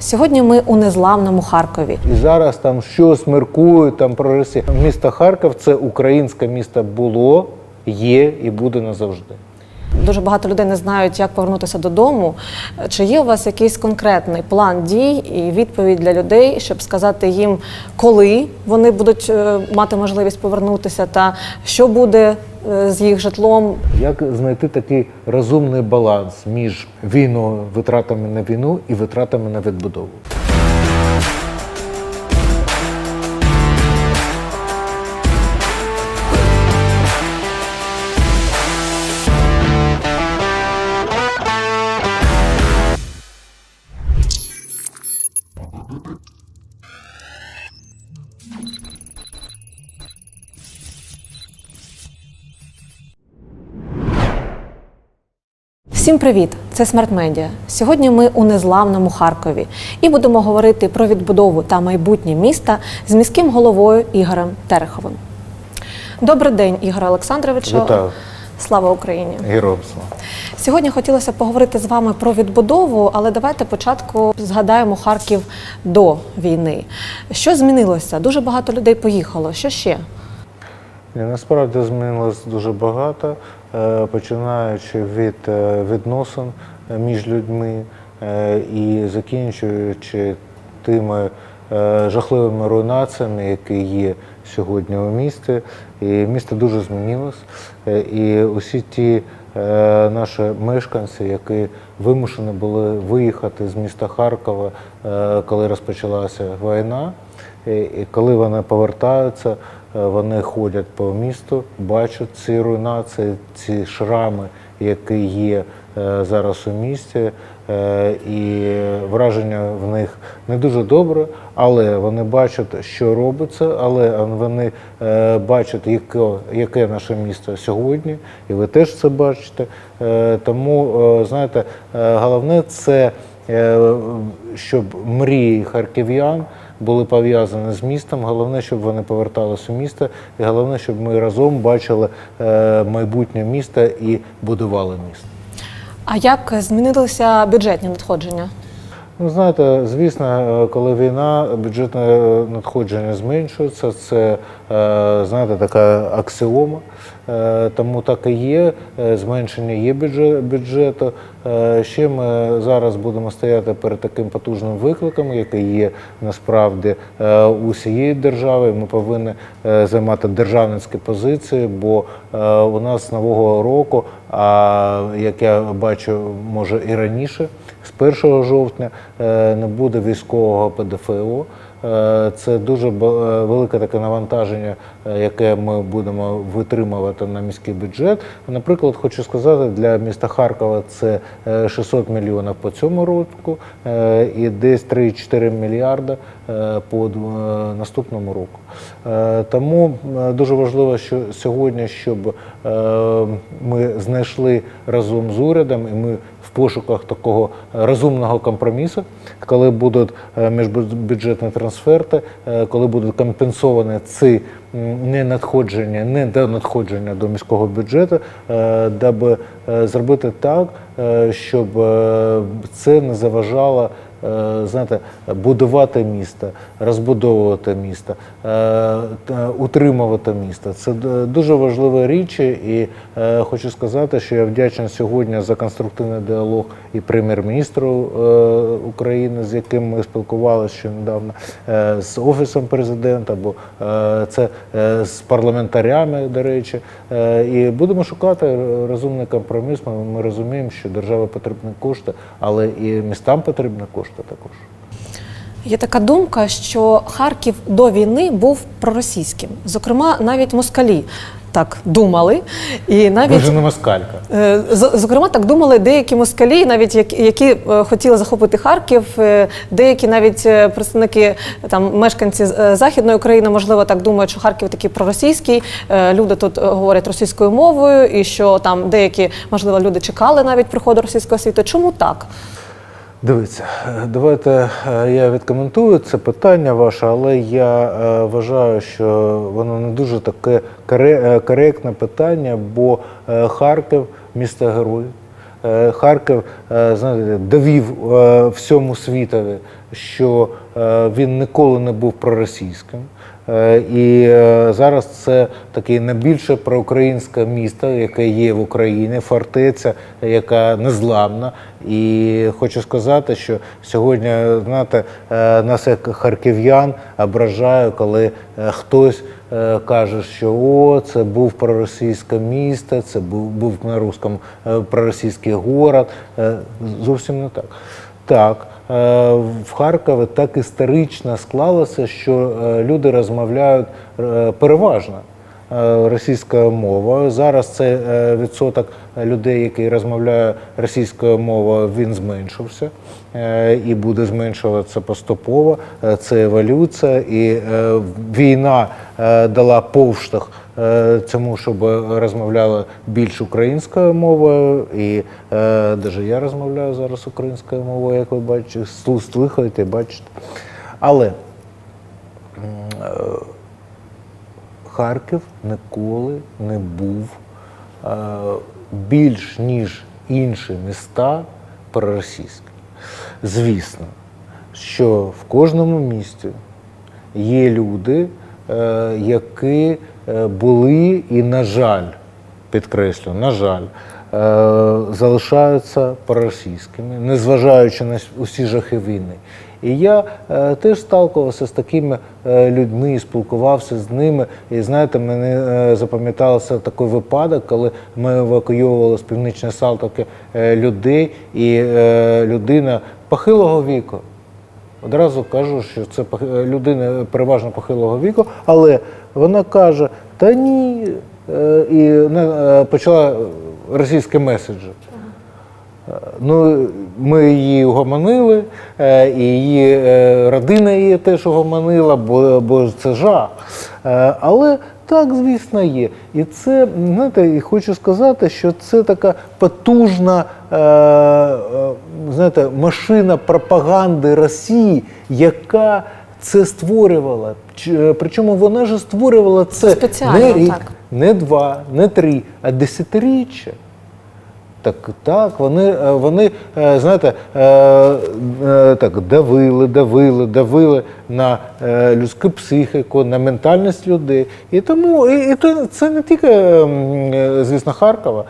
Сьогодні ми у незламному Харкові. І зараз там щось міркують там про Росію. Місто Харків це українське місто було, є і буде назавжди. Дуже багато людей не знають, як повернутися додому. Чи є у вас якийсь конкретний план дій і відповідь для людей, щоб сказати їм, коли вони будуть е, мати можливість повернутися, та що буде е, з їх житлом? Як знайти такий розумний баланс між війною, витратами на війну і витратами на відбудову? Всім привіт! Це Смарт Медіа. Сьогодні ми у незламному Харкові і будемо говорити про відбудову та майбутнє міста з міським головою Ігорем Тереховим. Добрий день, Ігоре Олександровичу. Вітаю. Слава Україні! Героям слава. Сьогодні хотілося поговорити з вами про відбудову, але давайте спочатку згадаємо Харків до війни. Що змінилося? Дуже багато людей поїхало. Що ще? Насправді змінилось дуже багато, починаючи від е, відносин е, між людьми е, і закінчуючи тими е, жахливими руйнаціями, які є сьогодні у місті. І місто дуже змінилось. Е, І усі ті е, наші мешканці, які вимушені були виїхати з міста Харкова, е, коли розпочалася війна, і коли вони повертаються, е, вони ходять по місту, бачать ці руйнації, ці шрами, які є е, зараз у місті, е, і враження в них не дуже добре, але вони бачать, що робиться, але вони е, бачать, яке, яке наше місто сьогодні, і ви теж це бачите. Е, Тому, е, знаєте, е, головне це е, щоб мрії харків'ян були пов'язані з містом. Головне, щоб вони поверталися у місто, і головне, щоб ми разом бачили е, майбутнє міста і будували місто. А як змінилися бюджетні надходження? Ну, знаєте, звісно, е, коли війна, бюджетне е, надходження зменшується. Це е, знаєте, така аксіома. Тому так і є. Зменшення є бюджет- бюджету. Ще ми зараз будемо стояти перед таким потужним викликом, який є насправді у всієї держави. Ми повинні займати державницькі позиції, бо у нас нового року, а як я бачу, може і раніше, з 1 жовтня е, не буде військового ПДФО. Е, Це дуже е, велике таке навантаження, яке ми будемо витримувати на міський бюджет. Наприклад, хочу сказати, для міста Харкова це е, 600 мільйонів по цьому року і десь 3-4 мільярда е, по наступному року. Тому дуже важливо, що сьогодні, щоб ми знайшли разом з урядом, і ми пошуках такого розумного компромісу, коли будуть е, міжбюджетні трансферти, е, коли будуть компенсовані ці не ненадходження, недонадходження до міського бюджету, е, даби зробити так, щоб це не заважало. Знаєте, будувати місто, розбудовувати місто, е, утримувати місто. Це дуже важливі річі, і е, хочу сказати, що я вдячний сьогодні за конструктивний діалог і прем'єр-міністру е, України, з яким ми спілкувалися ще недавно, е, з офісом президента, бо е, це е, з парламентарями, до речі. Е, І будемо шукати розумний компроміс. Ми, розуміємо, що державі потрібні кошти, але і містам потрібні кошти також. Є така думка, що Харків до війни був проросійським. Зокрема, навіть москалі так думали. І навіть ж не москалька. Е, Зокрема, так думали деякі москалі, навіть які, які е, хотіли захопити Харків, е, деякі навіть представники там мешканці західної України, можливо, так думають, що Харків такий проросійський. Люди тут говорять російською мовою, і що там деякі, можливо, люди чекали навіть приходу російського світу. Чому так? Дивіться, е, давайте е, я відкоментую це питання ваше, але я е, вважаю, що воно не дуже таке коректне питання, бо Харків місто герой. Харків знаєте, довів всьому світові, що він ніколи не був проросійським. Е, І е, зараз це таке найбільше проукраїнське місто, яке є в Україні, фортеця, яка незламна. І хочу сказати, що сьогодні знаєте, е, нас як харків'ян ображає, коли хтось каже, що о, це був проросійське місто, це був, був на русском проросійський город. Зовсім не так. Так, е, в Харкові так історично склалося, що е, люди розмовляють е, переважно російською мовою. Зараз це е, відсоток людей, які розмовляють російською мовою, він зменшився е, і буде зменшуватися поступово. Е, Це еволюція, і е, війна е, дала повштовх е, цьому, щоб розмовляли більш українською мовою, і е, навіть я розмовляю зараз українською мовою, як ви бачите, слу- слухаєте, бачите. Але е, Харків ніколи не був е, більш ніж інші міста проросійськими. Звісно, що в кожному місті є люди, е, які е, були і, на жаль, підкреслю, на жаль, залишаються проросійськими, незважаючи на усі жахи війни. І я е, теж сталкувався з такими е, людьми, спілкувався з ними. І знаєте, мені е, запам'ятався такий випадок, коли ми евакуйовували з північної Салтовки е, людей, і е, людина похилого віку. Одразу кажу, що це людина переважно похилого віку, але вона каже: та ні, е, і е, почала російські меседжі. Ну, ми її угомонили, е, і її е, родина її теж угомонила, бо, бо це жах. Е, Але так, звісно, є. І це, знаєте, і хочу сказати, що це така потужна знаєте, машина пропаганди Росії, яка це створювала. Причому вона ж створювала це Спеціально, не рік, так. не два, не три, а десятиріччя. Так, так, вони, е, вони е, знаєте, е, так, давили, давили, давили на людську психіку, на ментальність людей. І тому і, і це не тільки, звісно, Харкова,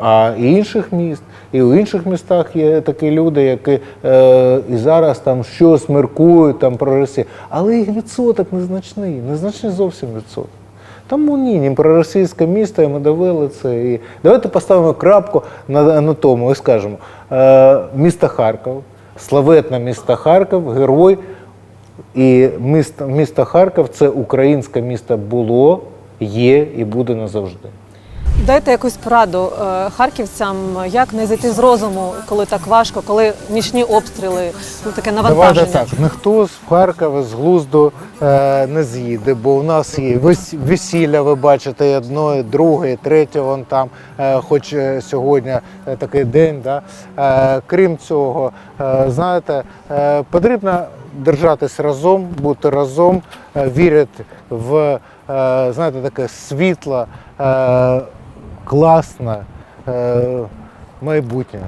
а і інших міст. І у інших містах є такі люди, які е, і зараз там щось міркують там про Росію. Але їх відсоток незначний, незначний зовсім відсоток. Тому ні, ні про російське місто, і ми довели це. І давайте поставимо крапку на, на тому і скажемо: е, місто Харків, славетне місто Харків, герой. І місто, місто Харків це українське місто було, є і буде назавжди. Дайте якусь пораду е, харківцям, як не зайти з розуму, коли так важко, коли нічні обстріли, ну таке навантаження. Давайте так. Ніхто з Харкова з глузду е, не з'їде, бо у нас є вес- весілля, ви бачите, і друге, третє, вон там, е, хоч сьогодні такий день. Да? Крім цього, знаєте, потрібно держатись разом, бути разом, вірити в знаєте, таке світло, класне е, майбутнє.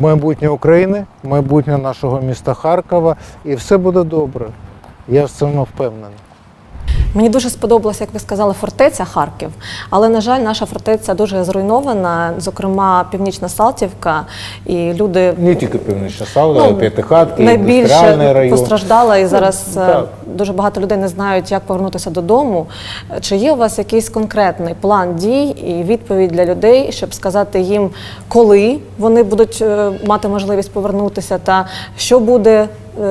Майбутнє України, майбутнє нашого міста Харкова, і все буде добре. Я в цьому впевнений. Мені дуже сподобалося, як ви сказали, фортеця Харків. Але, на жаль, наша фортеця дуже зруйнована, зокрема, Північна Салтівка, і люди Не тільки північна Сала, Ну, П'ятихатки, індустріальний найбільше район. постраждала, і зараз Ну, дуже багато людей не знають, як повернутися додому. Чи є у вас якийсь конкретний план дій і відповідь для людей, щоб сказати їм, коли вони будуть е, мати можливість повернутися, та що буде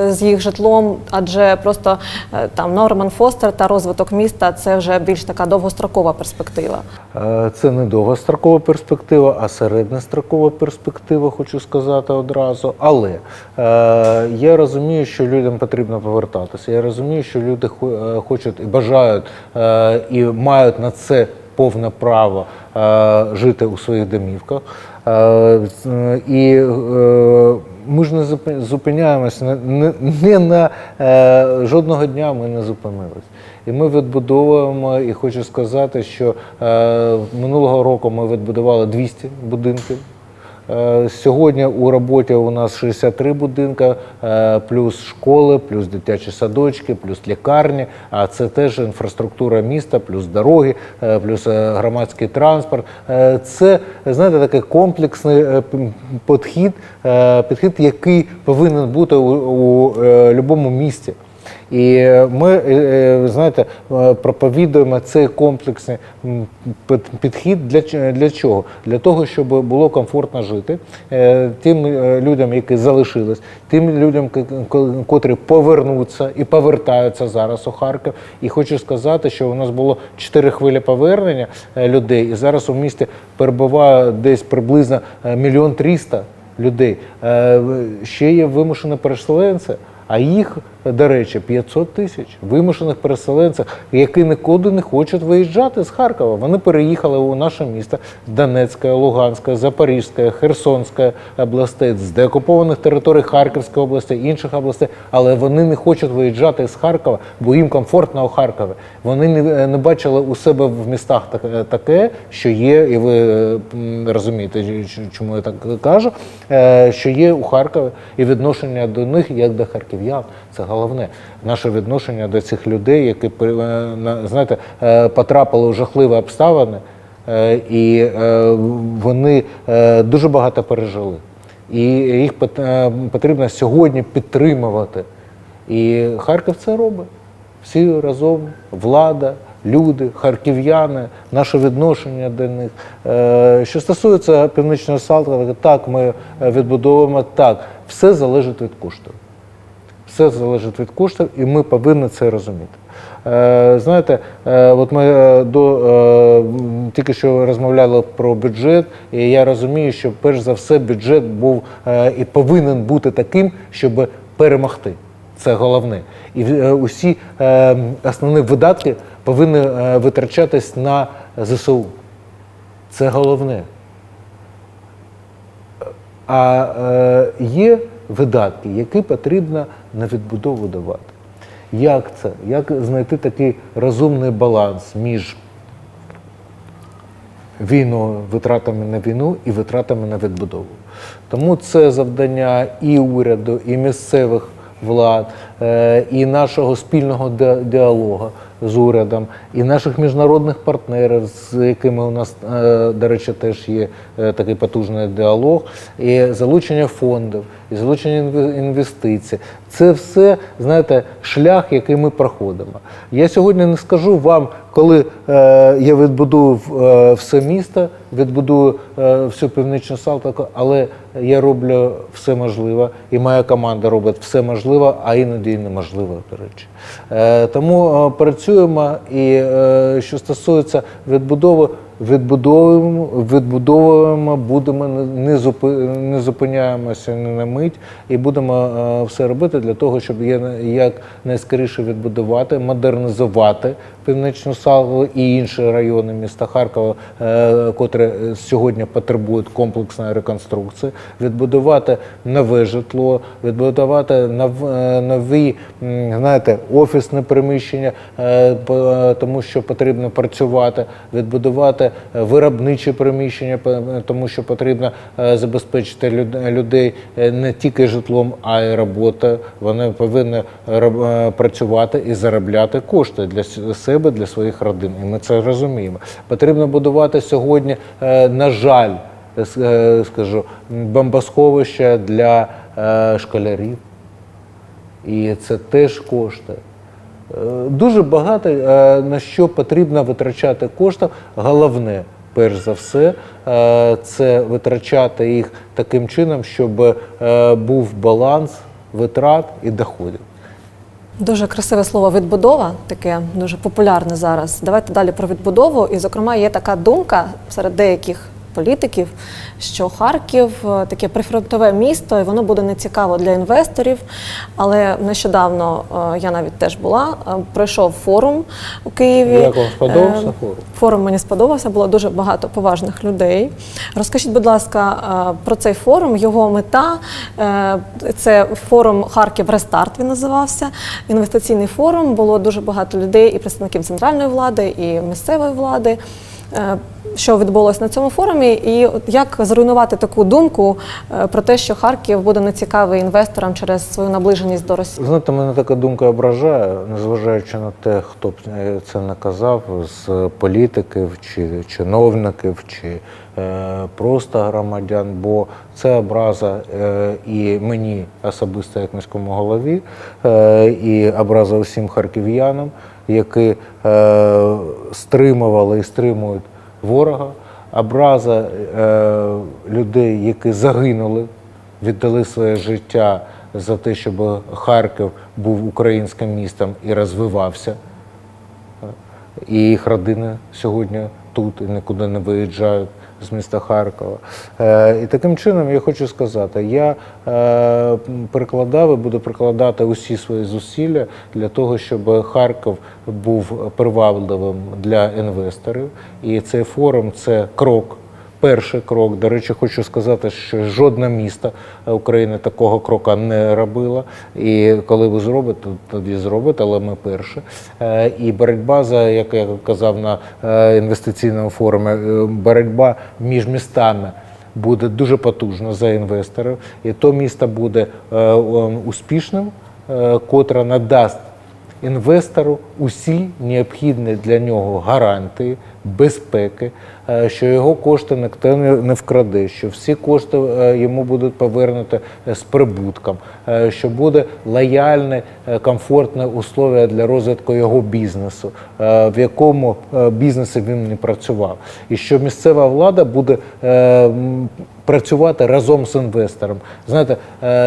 з їх житлом? Адже просто е, там Норман Фостер та розвиток міста це вже більш така довгострокова перспектива. Е, Це не довгострокова перспектива, а середньострокова перспектива, хочу сказати одразу. Але е, я розумію, що людям потрібно повертатися. Я розумію, що люди хо- е, хочуть і бажають е, і мають на це повне право е, жити у своїх домівках. Е, І е, ми ж не зупи- зупиняємося не, не, не на е, жодного дня ми не зупинились. І ми відбудовуємо, і хочу сказати, що е, минулого року ми відбудували 200 будинків. Е, Сьогодні у роботі у нас 63 будинка, е, плюс школи, плюс дитячі садочки, плюс лікарні. А це теж інфраструктура міста, плюс дороги, е, плюс громадський транспорт. Це знаєте такий комплексний підхід, підхід, який повинен бути у, будь-якому місті. І е, ми, е, е, знаєте, проповідуємо цей комплексний підхід для, для чого? Для того, щоб було комфортно жити тим людям, які залишились, тим людям, ко- ко- котрі повернуться і повертаються зараз у Харків. І хочу сказати, що у нас було чотири хвилі повернення людей, і зараз у місті перебуває десь приблизно мільйон тріста людей. Ще є вимушені переселенці. А їх, до речі, 500 тисяч вимушених переселенців, які нікуди не хочуть виїжджати з Харкова. Вони переїхали у наше місто Донецька, Луганська, Запорізька, Херсонська областей, з деокупованих територій Харківської області, інших областей, але вони не хочуть виїжджати з Харкова, бо їм комфортно у Харкові. Вони не, не бачили у себе в містах таке, таке, що є, і ви е, розумієте, чому я так кажу, е, що є у Харкові, і відношення до них як до харків'ян. Це головне. Наше відношення до цих людей, які е, знаєте, е, потрапили в жахливі обставини, е, і вони дуже багато пережили. І їх потрібно сьогодні підтримувати. І Харків це робить. Всі разом, влада, люди, харків'яни, наше відношення до них. Що стосується північного Салтова, так, ми відбудовуємо так. Все залежить від коштів. Все залежить від коштів, і ми повинні це розуміти. Е, знаєте, е, от ми е, до, тільки що розмовляли про бюджет, і я розумію, що перш за все бюджет був і повинен бути таким, щоб перемогти. Це головне. І усі основні видатки повинні витрачатись на ЗСУ. Це головне. А є видатки, які потрібно на відбудову давати. Як це? Як знайти такий розумний баланс між війною, витратами на війну і витратами на відбудову? Тому це завдання і уряду, і місцевих влад, і нашого спільного діалогу з урядом, і наших міжнародних партнерів, з якими у нас, е, до речі, теж є е, такий потужний діалог, і залучення фондів, і залучення інвестицій. Це все, знаєте, шлях, який ми проходимо. Я сьогодні не скажу вам, коли е, я відбудую е, все місто, відбудую е, всю північну Салтовку, але я роблю все можливе, і моя команда робить все можливе, а іноді і неможливо, до речі. Е, тому е, працюємо і е, що стосується відбудови, відбудовуємо, відбудовуємо, будемо не- не, зупи, не зупиняємося ні на мить і будемо все робити для того, щоб як найскоріше відбудувати, модернізувати північну Салву і інші райони міста Харкова, е, котрі е, сьогодні потребують комплексної реконструкції, відбудувати нове житло, відбудувати е, нові, знаєте, офісне приміщення, е, тому що потрібно працювати, відбудувати виробничі приміщення, тому що потрібно забезпечити люд- людей не тільки житлом, а й роботою. Вони повинні працювати і заробляти кошти для с- себе, для своїх родин. І ми це розуміємо. Потрібно будувати сьогодні, е, на жаль, е, е, скажу, бомбосховища для школярів. І це теж кошти. Дуже багато на що потрібно витрачати коштів. Головне, перш за все, це витрачати їх таким чином, щоб був баланс витрат і доходів. Дуже красиве слово відбудова, таке дуже популярне зараз. Давайте далі про відбудову. І, зокрема, є така думка серед деяких політиків, що Харків е, таке прифронтове місто, і воно буде нецікаво для інвесторів. Але нещодавно е, я навіть теж була, е, пройшов форум у Києві. Як вам сподобався форум? Форум мені сподобався, було дуже багато поважних людей. Розкажіть, будь ласка, про цей форум, його мета. Це форум Харків Рестарт. Він називався. Інвестиційний форум. Було дуже багато людей, і представників центральної влади, і місцевої влади. Е, що відбулося на цьому форумі, і як зруйнувати таку думку е, про те, що Харків буде нецікавий інвесторам через свою наближеність до Росії. Знаєте, мене така думка ображає, незважаючи на те, хто б е, це наказав з політиків чи чиновників, чи е, просто громадян, бо це образа е, і мені особисто як міському голові, е, і образа усім харків'янам, які е, стримували і стримують ворога, образа е, людей, які загинули віддали своє життя за те, щоб Харків був українським містом і розвивався. І їх родини сьогодні тут і нікуди не виїжджають з міста Харкова. Е, і таким чином я хочу сказати, я перекладав прикладав і буду прикладати усі свої зусилля для того, щоб Харків був привабливим для інвесторів. І цей форум це крок. Перший крок, до речі, хочу сказати, що жодне місто України такого крока не робило. І коли ви зробите, то тоді зробите, але ми перші. Е, І боротьба за, як я казав на е, інвестиційному форумі, е, боротьба між містами. Буде дуже потужна за інвесторів, і то місто буде е, е, успішним, е, котре надасть інвестору усі необхідні для нього гарантії безпеки, е, що його кошти ніхто не вкраде, що всі кошти е, йому будуть повернуті е, з прибутком, що буде лояльне, комфортне условия для розвитку його бізнесу, в якому бізнесі він не працював, і що місцева влада буде працювати разом з інвестором. Знаєте,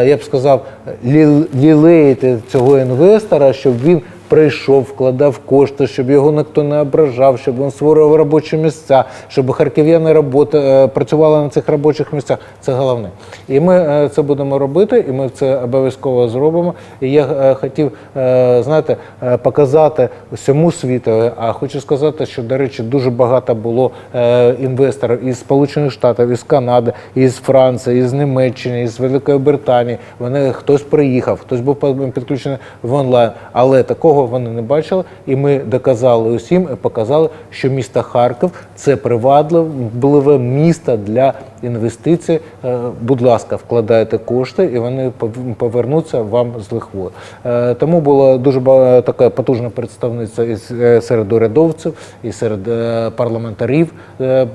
я б сказав, лі- лілеїти цього інвестора, щоб він прийшов, вкладав кошти, щоб його ніхто не ображав, щоб він створював робочі місця, щоб харків'яни роботи, е, працювали на цих робочих місцях. Це головне. І ми е, це будемо робити, і ми це обов'язково зробимо. І я е, хотів, знаєте, показати всьому світу. А хочу сказати, що, до речі, дуже багато було інвесторів із Сполучених Штатів, із Канади, із Франції, із Німеччини, із Великої Британії. Вони хтось приїхав, хтось був підключений в онлайн, але такого вони не бачили. І ми доказали усім і показали, що місто Харків це привабливе місто для інвестицій. Е, Будь ласка, вкладайте кошти, і вони пов- повернуться вам з лихвою. Е, Тому була дуже така потужна представниця е, серед урядовців і серед парламентарів,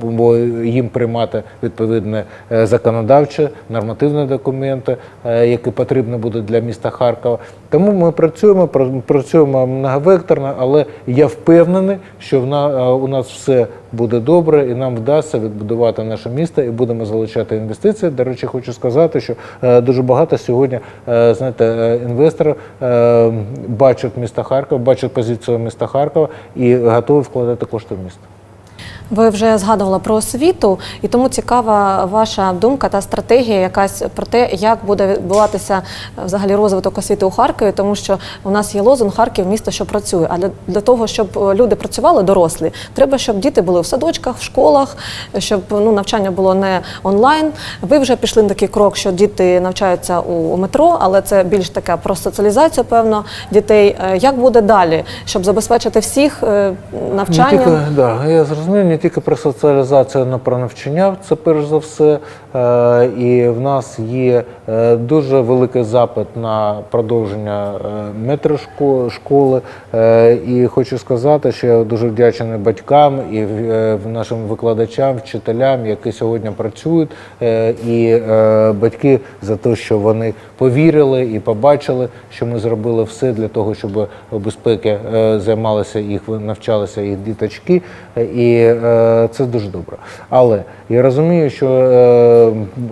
бо їм приймати відповідне законодавче, нормативні документи, які потрібні будуть для міста Харкова. Тому ми працюємо, пр- працюємо многовекторна, але я впевнений, що в е, у нас все буде добре, і нам вдасться відбудувати наше місто і будемо залучати інвестиції. До речі, хочу сказати, що е, дуже багато сьогодні е, знаєте, інвесторів бачать місто Харкова, бачать позицію міста Харкова і готові вкладати кошти в місто. Ви вже згадували про освіту, і тому цікава ваша думка та стратегія, якась про те, як буде відбуватися взагалі розвиток освіти у Харкові, тому що у нас є лозунг Харків місто, що працює. А для, для того, щоб е, люди працювали, дорослі, треба, щоб діти були в садочках, в школах, щоб ну навчання було не онлайн. Ви вже пішли на такий крок, що діти навчаються у, метро, але це більш така про соціалізацію, певно, дітей. Е, Як буде далі, щоб забезпечити всіх е, Не навчанням? тільки, да, я зрозумів, не тільки про соціалізацію, але про навчання, це перш за все. Е, і в нас є е, дуже великий запит на продовження е, метрошколи. Е, і хочу сказати, що я дуже вдячний батькам і нашим викладачам, вчителям, які сьогодні працюють, і батьки за те, що вони повірили і побачили, що ми зробили все для того, щоб безпеки займалися їх, навчалися їх діточки, і це дуже добре. Але я розумію, що е,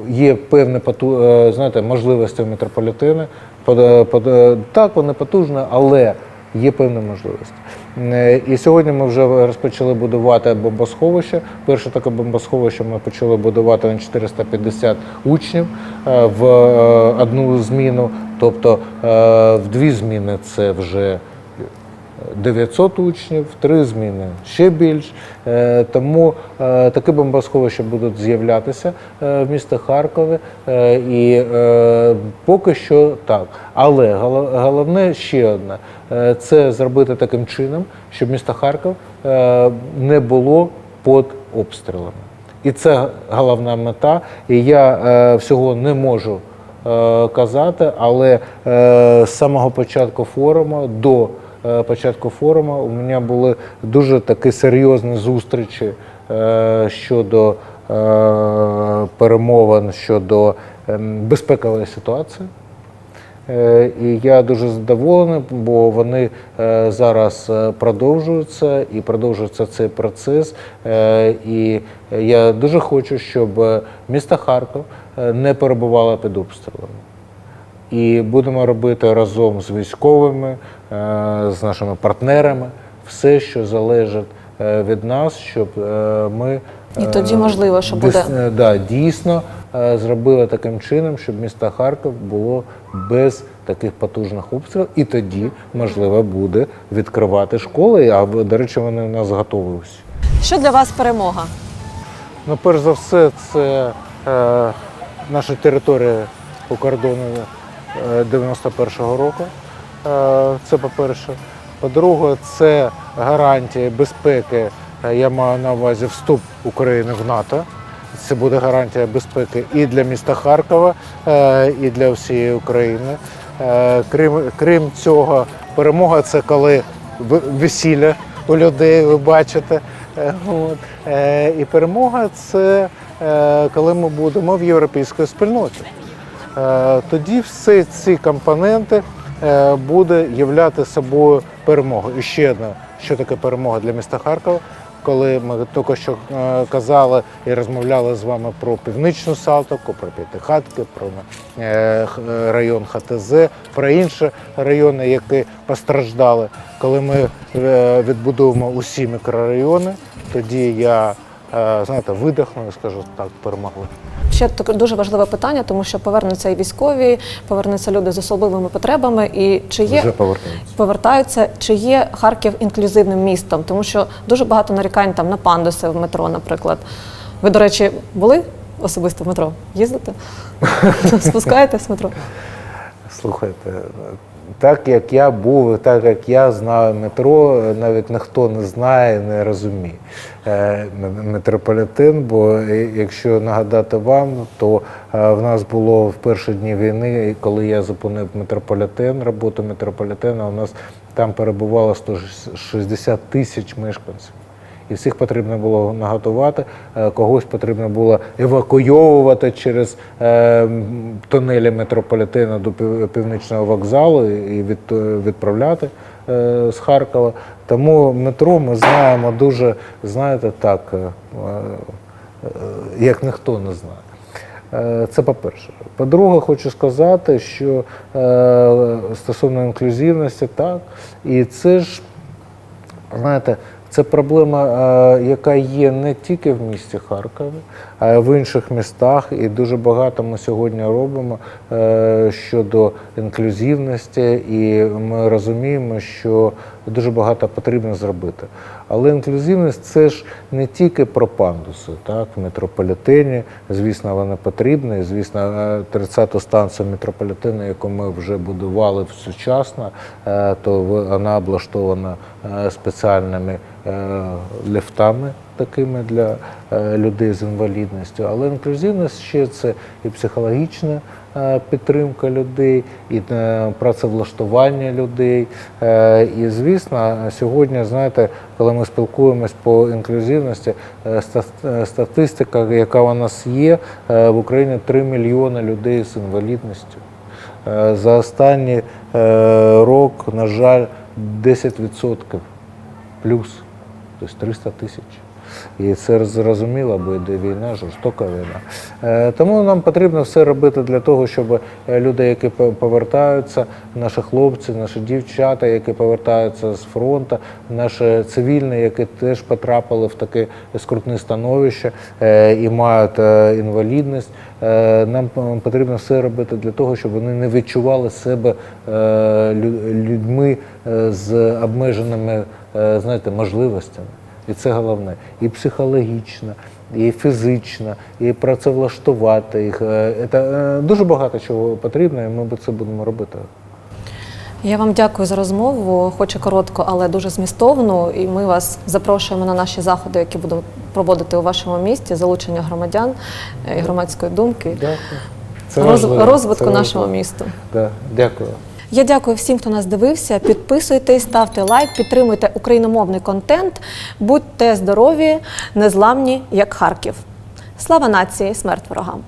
є певні поту- е, знаєте, можливості метрополітени. Под- Так, вони потужні, але є певні можливості. Е, І сьогодні ми вже розпочали будувати бомбосховище. Перше таке бомбосховище ми почали будувати на 450 учнів е, в е, одну зміну, тобто е, в дві зміни це вже 900 учнів, три зміни ще більш. Е, Тому е, такі бомбосховища будуть з'являтися е, в місті Харкові. І поки що так. Але головне ще одне це зробити таким чином, щоб місто Харків не було під обстрілами. І це головна мета. І я всього не можу казати, але з самого початку форуму до початку форуму у мене були дуже такі серйозні зустрічі е, щодо е, перемовин щодо ем, безпекової ситуації. Е, І я дуже задоволений, бо вони е, зараз е, продовжуються і продовжується цей процес. Е, І я дуже хочу, щоб е, місто Харків е, не перебувало під обстрілами. І будемо робити разом з військовими, е, з нашими партнерами все, що залежить е, від нас, щоб е, ми І тоді можливо, що буде- да, дійсно зробили таким чином, щоб місто Харків було без таких потужних обстрілів, і тоді можливо буде відкривати школи. А до речі, вони у нас готові усі. Що для вас перемога? Ну, перш за все, це е, наша територія по кордону 91-го року. Е, це по-перше. По-друге, це гарантія безпеки. Е, Я маю на увазі вступ України в НАТО. Це буде гарантія безпеки і для міста Харкова, е, і для всієї України. Крім, крім цього, перемога це коли весілля у людей, ви бачите. От. І перемога це коли ми будемо в європейській спільноті. Е, Тоді всі ці компоненти е, буде являти собою перемогу. І ще одна, що таке перемога для міста Харкова. Коли ми тільки що е, казали і розмовляли з вами про північну Салтовку, про П'ятихатки, про район ХТЗ, про інші райони, які постраждали. Коли ми відбудуємо усі мікрорайони, тоді я знаєте, видихну і скажу так, перемогли. Ще таке дуже важливе питання, тому що повернуться і військові, повернуться люди з особливими потребами. І чи є Вже повертаються. повертаються, чи є Харків інклюзивним містом? Тому що дуже багато нарікань там на пандуси в метро, наприклад. Ви, до речі, були особисто в метро? Їздите? Спускаєтесь в метро? Слухайте, так як я був, так як я знаю метро, навіть ніхто не знає, не розуміє е, метрополітен. Бо е, якщо нагадати вам, то е, в нас було в перші дні війни, коли я зупинив метрополітен, роботу метрополітена, у нас там перебувало 160 тисяч мешканців. І всіх потрібно було наготувати, е, когось потрібно було евакуйовувати через е, тунелі метрополітену до північного вокзалу і відправляти е, з Харкова. Тому метро ми знаємо дуже, знаєте, так, як ніхто не знає. Це по-перше. По-друге, хочу сказати, що стосовно інклюзивності, так, і це ж Знаєте, це проблема, е, яка є не тільки в місті Харкові, в інших містах. І дуже багато ми сьогодні робимо е, щодо інклюзивності, і ми розуміємо, що дуже багато потрібно зробити. Але інклюзивність це ж не тільки про пандуси, так, в метрополітені. Звісно, вони потрібні. І, Звісно, е, 30-ту станцію метрополітену, яку ми вже будували сучасно, е, то вона облаштована е, спеціальними е, ліфтами такими для е, людей з інвалідністю. Але інклюзивність ще це і психологічна е, підтримка людей, і е, працевлаштування людей. Е, І, звісно, сьогодні, знаєте, коли ми спілкуємось по інклюзивності, е, ста- е, статистика, яка у нас є, е, в Україні 3 мільйони людей з інвалідністю. Е, За останній е, рок, на жаль, 10% плюс, тобто 300 тисяч. І це зрозуміло, бо йде війна, жорстока війна. Е, Тому нам потрібно все робити для того, щоб е, люди, які по- повертаються, наші хлопці, наші дівчата, які повертаються з фронту, наші цивільні, які теж потрапили в таке скрутне становище е, і мають інвалідність. Нам потрібно все робити для того, щоб вони не відчували себе людьми з обмеженими знаєте, можливостями. І це головне. І психологічно, і фізично, і працевлаштувати їх. Е, Це е, дуже багато чого потрібно, і ми це будемо робити. Я вам дякую за розмову, хоч і коротко, але дуже змістовну. І ми вас запрошуємо на наші заходи, які будуть проводити у вашому місті, залучення громадян е, і громадської думки, Дякую. Це розвитку це нашого міста. Да. Дякую. Я дякую всім, хто нас дивився. Підписуйтесь, ставте лайк, підтримуйте україномовний контент, будьте здорові, незламні, як Харків. Слава нації, смерть ворогам!